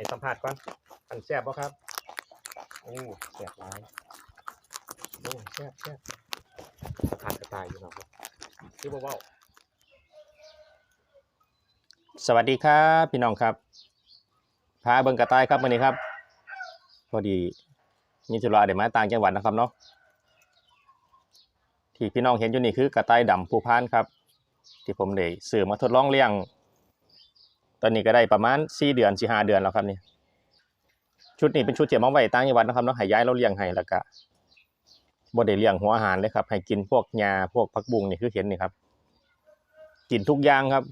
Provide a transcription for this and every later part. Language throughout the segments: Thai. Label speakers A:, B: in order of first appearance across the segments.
A: ให้สัมภาษณ์ก่อนอันแซ่บบ่ครับโอ้แซ่บหลายโอ้แซ่บแซ่บสะพานกระต่ายอยู่เนาะครับคือบ่เว้าสวัสดีครับพี่น้องครับ พาเบิ่งกระต่ายครับวันนี้ครับ พอดีมีธุระเดี๋ยวมาต่างจังหวัดนะครับเนาะที่พี่น้องเห็นอยู่นี่คือกระต่ายดำภูพานครับ ที่ผมได้ซื้อมาทดลองเลี้ยง ตอนนี้ก็ได้ประมาณ4เดือน4 5เดือนแล้วครับนี่ชุดนี้เป็นชุดเทียมเอาไว้ต่างจังหวัดนะครับเนาะห้ย้ายเราเลี้ยงให้แล้วก็บ่ได้เลี้ยงหัวอาหารเลยครับ ให้กินพวกหญ้าพวกผักบุ้งนี่คือเห็นนี่ครับ กินทุกอย่างครับ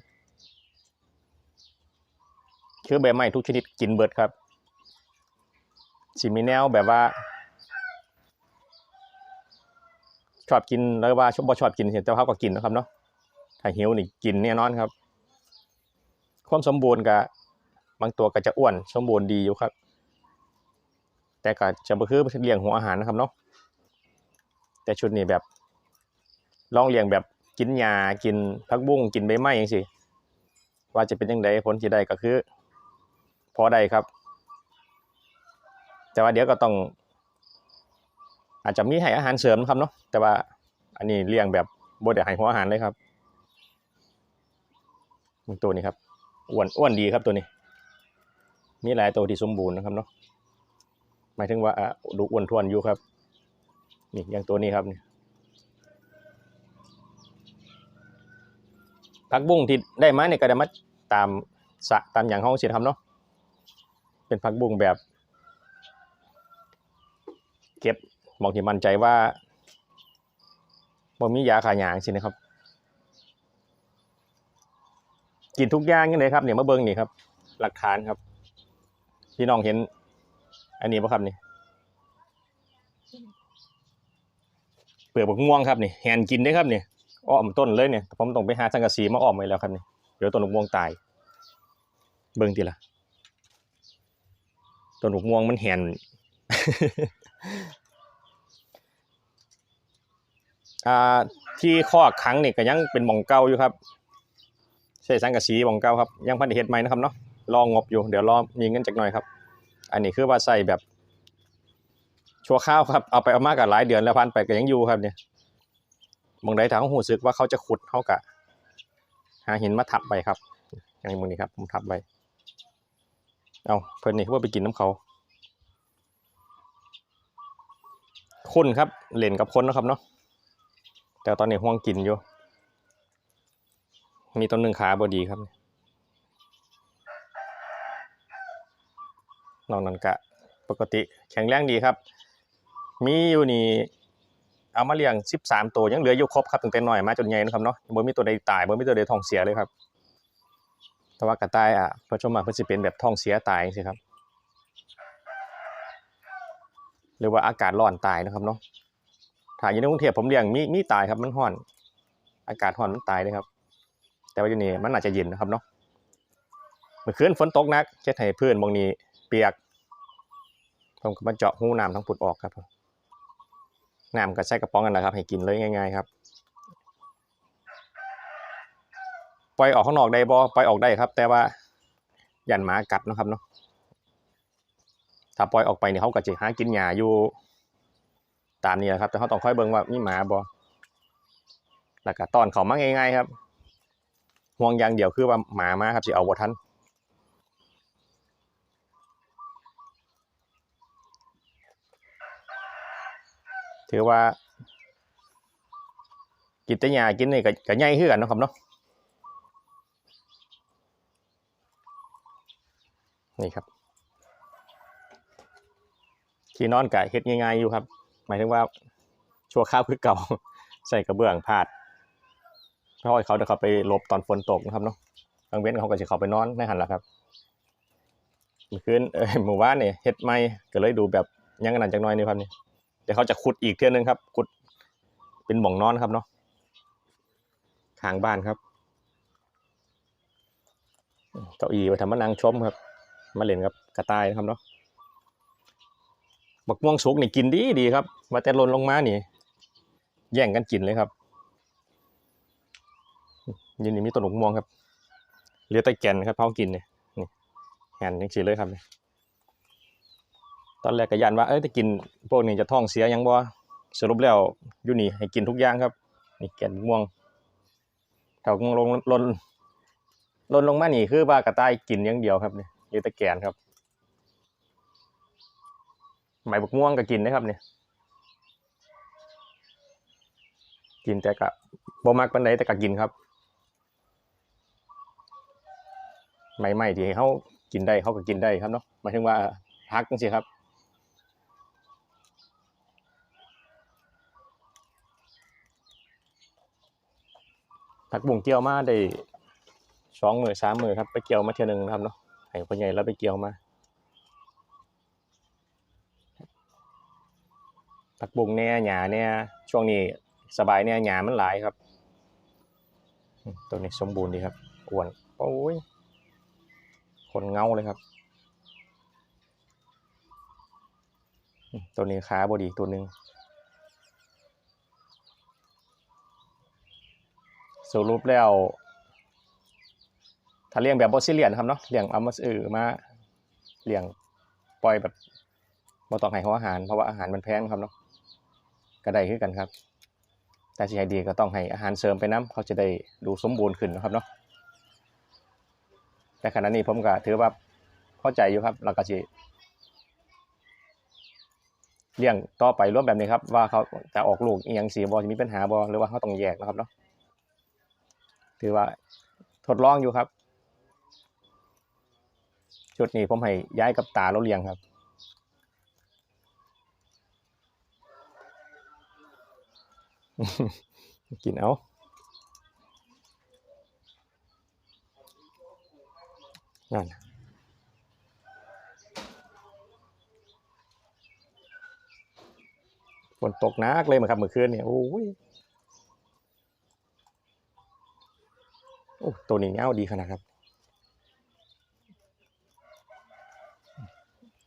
A: คือใบไม้ทุกชนิดกินเบิดครับสิมีแนวแบบว่า ชอบกินแล้วว่าชอบชอบกินเห็นแต่ว่าเขาก็กินนะครับเนาะถ้าหิวนี่กินแน่นอนครับ ความสมบูรณ์กับบางตัวก็จะอ้วนสมบูรณ์ดีอยู่ครับ แต่ก็จะบ่คือเลี้ยงหัวอาหารนะครับเนาะแต่ชุดนี้แบบลองเลี้ยงแบบกินหญ้ากินผักบุ้งกินใบไม้จังซี่ว่าจะเป็นจังไดผลที่ได้ก็คือ พอได้ครับ แต่ว่าเดี๋ยวก็ต้อง อาจจะมีให้อาหารเสริมนะครับเนาะแต่ว่าอันนี้เลี้ยงแบบบ่ได้ให้หัวอาหารเลยครับมึงตัวนี้ครับ อ้วนอ้วนดีครับตัวนี้ มีหลายตัวที่สมบูรณ์นะครับเนาะหมายถึงว่าอะดูอ้วนท้วนอยู่ครับ นี่อย่างตัวนี้ครับนี่ผักบุ้งที่ได้มาเนี่ยก็ได้มาตามสะตามอย่างห้องเสิครับเนาะเป็นผักบุ้งแบบ เก็บมองที่มั่นใจว่าบ่มียาขายหยางสินะครับ กินทุกอย่างยังเลยครับเนี่ยมาเบิ้งนี่ครับ หลักฐานครับ พี่น้องเห็น อันนี้ปะครับนี่เปลือกบกม่วงครับนี่แหนกินได้ครับนี่อ้อมต้นเลยเนี่ยผมต้องไปหาสังกะสีมาอ้อมไว้แล้วครับนี่เดี๋ยวต้นบกม่วงตาย เบิ้งทีละต้นบกม่วงมันแหนอ่าที่ข้อขังนี่ก็ยังเป็นหมองเก่าอยู่ครับ ใช้สังกะสีหมองเก่าครับยังพันเฮ็ดใหม่นะครับเนาะรองงบอยู่เดี๋ยวรอมีเงินจักหน่อยครับ อันนี้คือว่าใส่แบบชั่วข้าวครับเอาไปเอามากับหลายเดือนแล้วพันไปก็ยังอยู่ครับเนี่ยมองใดถ้าเขาหูซึกว่าเขาจะขุดเขากะหาหินมาทับไปครับอย่างมึงนี้ครับผมทับไปเอาเพิ่นนี่เขาว่าไปกินน้ำเขาคนครับเล่นกับคนนะครับเนาะแต่ตอนนี้ห่วงกินอยู่ มีต้นหนึ่งขาบอดีครับนอกนั้นกะปกติแข็งแรงดีครับ มีอยู่นี่เอามาเลี้ยง 13 ตัวยังเหลืออยู่ครบครับตั้งแต่น้อยมาจนใหญ่นะครับเนาะบ่มีตัวใดตายบ่มีตัวใดท้องเสียเลยครับ แต่ว่ากระต่ายอะเพิ่นชมมาเพิ่นสิเป็นแบบท้องเสียตายจังซี่ครับหรือว่าอากาศร้อนตายนะครับเนาะถ้าอยู่ในกรุงเทพผมเลี้ยงมีมีตายครับมันร้อน อากาศร้อนมันตายเลยครับ แต่ว่าอยู่นี่มันอาจจะเย็นนะครับเนาะเมื่อคืนฝนตกนักเช็ดให้พื้นบางนี้เปียกผมก็มาเจาะหูน้ำทั้งปุดออกครับน้ำก็ใช้กระป๋องกันนะครับ ให้กินเลยง่ายๆครับปล่อยออกข้างนอกได้บ่ปล่อยออกได้ครับ แต่ว่ายันหมากัดนะครับเนาะถ้าปล่อยออกไปเนี่ยเขาก็จะหากินหญ้าอยู่ตามนี้แหละครับ แต่เขาต้องค่อยเบิ่งว่ามีหมาบ่แล้วก็ตอนเขามาง่ายๆครับ ห่วงอย่างเดียวคือว่าหมามาครับสิเอาบ่ทันถือว่า กินแต่หญ้ากินนี่ก็ก็ใหญ่คือกันเนาะครับเนาะนี่ครับ ที่นอนก็เฮ็ดง่ายๆอยู่ครับ หมายถึงว่าชั่วข้าวคือเก่า ใส่กระเบื้องพาด เพราะว่าเขาจะเขาไปหลบตอนฝนตกนะครับเนาะกลางเว้นเขาก็จะเขาไปนอนในหันละครับเมื่อคืนเออหมู่บ้านเนี่ยเฮ็ดไม่ก็เลยดูแบบยังกันหนั่นจักน้อยนี่ครับนี่เดี๋ยวเขาจะขุดอีกเทื่อนึงครับขุดเป็นหม่องนอนครับเนาะข้างบ้านครับเก้าอี้ไว้ทำมานั่งชมครับ มาเล่นกับกระต่ายนะครับเนาะบักม่วงสุกนี่กินดีดีครับ มาแต่ลนลงมานี่ แย่งกันกินเลยครับ ยินนี่มีต้นบักม่วงครับเหลือแต่แก่นครับเผากินเนี่ยนี่แห่นยังสีเลยครับนี่ตอนแรกก็ยันว่าเอ้ยจะกินพวกนี้จะท้องเสียยังบ่สรุปแล้วอยู่นี่ให้กินทุกอย่างครับนี่แกนม่วงแถวลงลนลนลงมานี่คือว่ากระต่ายกินอย่างเดียวครับเนี่อยู่แต่แกนครับใบบักม่วงก็กินนะครับเนี่ยกินแต่กะบ่มักปานใดแต่ก็กินครับ ใหม่ๆที่เขากินได้เขาก็กินได้ครับเนาะหมายถึงว่าพักจังซี่ครับผักบุ้งเกี่ยวมาได้สองมือสามมือครับไปเกี่ยวมาเที่ยนึงนะครับเนาะให้พ่อใหญ่แล้วไปเกี่ยวมาผักบุ้งเนี่ยหญ้าเนี่ยช่วงนี้สบายเนี่ยหญ้ามันหลายครับ ตัวนี้สมบูรณ์ดีครับอ้วนโอ้ย คนเงาเลยครับตัวนี้ขาบอดีตัวหนึ่งสรุปแล้ว ถ้าเลี้ยงแบบบอสซิเลียนครับเนาะเลี้ยงเอามาซื้อมาเลี้ยงปล่อยแบบบ่ต้องให้เขาอาหาร เพราะว่าอาหารมันแพงครับเนาะก็ได้คือกันครับ แต่สิให้ดีก็ต้องให้อาหารเสริมไปน้ำเขาจะได้ดูสมบูรณ์ขึ้นนะครับเนาะ แต่ขณะนี้ผมก็ถือว่าเข้าใจอยู่ครับแล้วก็สิเลี้ยงต่อไปร่วมแบบนี้ครับ ว่าเขาจะออกลูกอีหยังสีบอจะมีปัญหาบอหรือว่าเขาต้องแยกนะครับเนาะถือว่าทดลองอยู่ครับ ชุดนี้ผมให้ย้ายกับตาเราเลี้ยงครับ กินเอา นั่นฝนตกหนักเลยมั้งครับเมื่อคืนเนี่ยโอ้ยโอ้ตัวนี้เงาดีขนาดครับ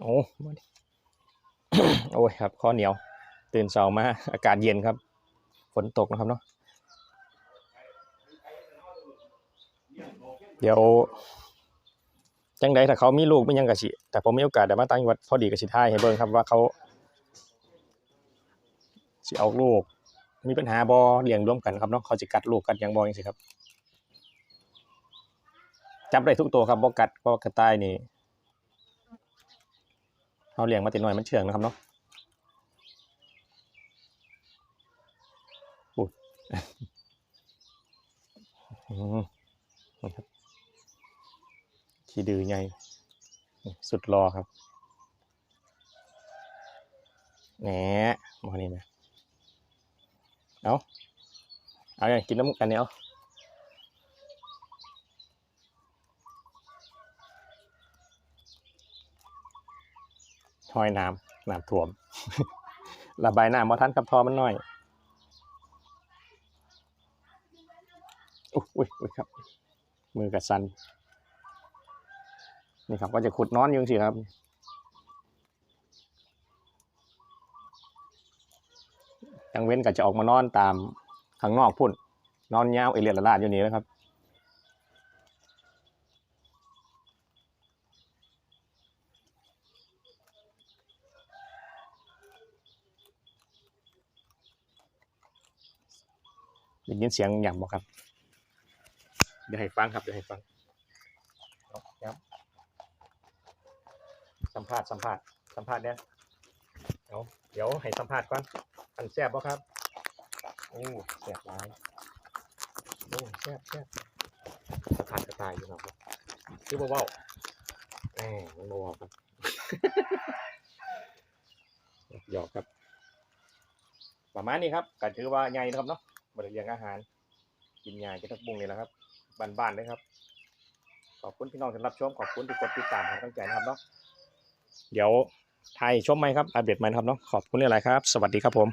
A: โอ้มาดิโอ้ยครับข้อเหนียว ตื่นเช้ามาอากาศเย็นครับ ฝนตกนะครับเนาะเดี๋ยว จังใดถ้าเขามีลูกไม่ยังกะสิแต่ผมมีโอกาสได้มาตั้งอยู่วัดพอดีกะสิท่ายให้เบิ่งครับว่าเขาสิเอาลูก มีปัญหาบ่เลี้ยงร่วมกันครับเนาะเขาสิกัดลูกกัดยังบ่จังซี่ครับจับได้ทุกตัวครับบ่กัดบ่กระต่ายนี่เอาเลี้ยงมาติดหน่อยมันเชื่องนะครับเนาะอุ้ยอืมครับ ขี้ดื้อใหญ่สุดรอครับแหนมานี่มาเอาเอาอย่างกินน้ำกันเนี่ยเอาห้อยน้ำน้ำท่วม ระบายน้ำมาทันกับทอมันน้อยอุ๊ยอุ้ยอุ้ยครับ มือกับสัน นี่ครับก็จะขุดนอนอยุงสิครับยังเว้นก็จะออกมานอนตามข้างนอกพุ่น นอนยาวเอเลียละลาดอยู่นี่นะครับได้ยินเสียงอย่างบอกครับ เดี๋ยวให้ฟังครับ เดี๋ยวให้ฟังเอาครับสัม ภาษณ์สัมภาษณ์สัมภาษณ์เนี่ยเอาเดี๋ยวให้สัมภาษณ์ก่อนอันแซ่บบ่ครับโอ้แซ่บร้ายโอ้แซ่บแซ่บสะพานกระต่ายอยู่เนาะครับคือเบาๆแหมมันเบาครับหยอกครับ ประมาณนี้ครับก็ถือว่าใหญ่นะครับเนาะบริเลี้ยงอาหาร กินยากินทักบุ้งนี่แหละครับบ้านๆเลยครับ ขอบคุณพี่น้องที่รับชม ขอบคุณที่กดติดตามให้กำลังใจนะครับเนาะ เดี๋ยวไทยชมไหมครับอัปเดตไหมครับเนาะขอบคุณหลายๆครับ สวัสดีครับผม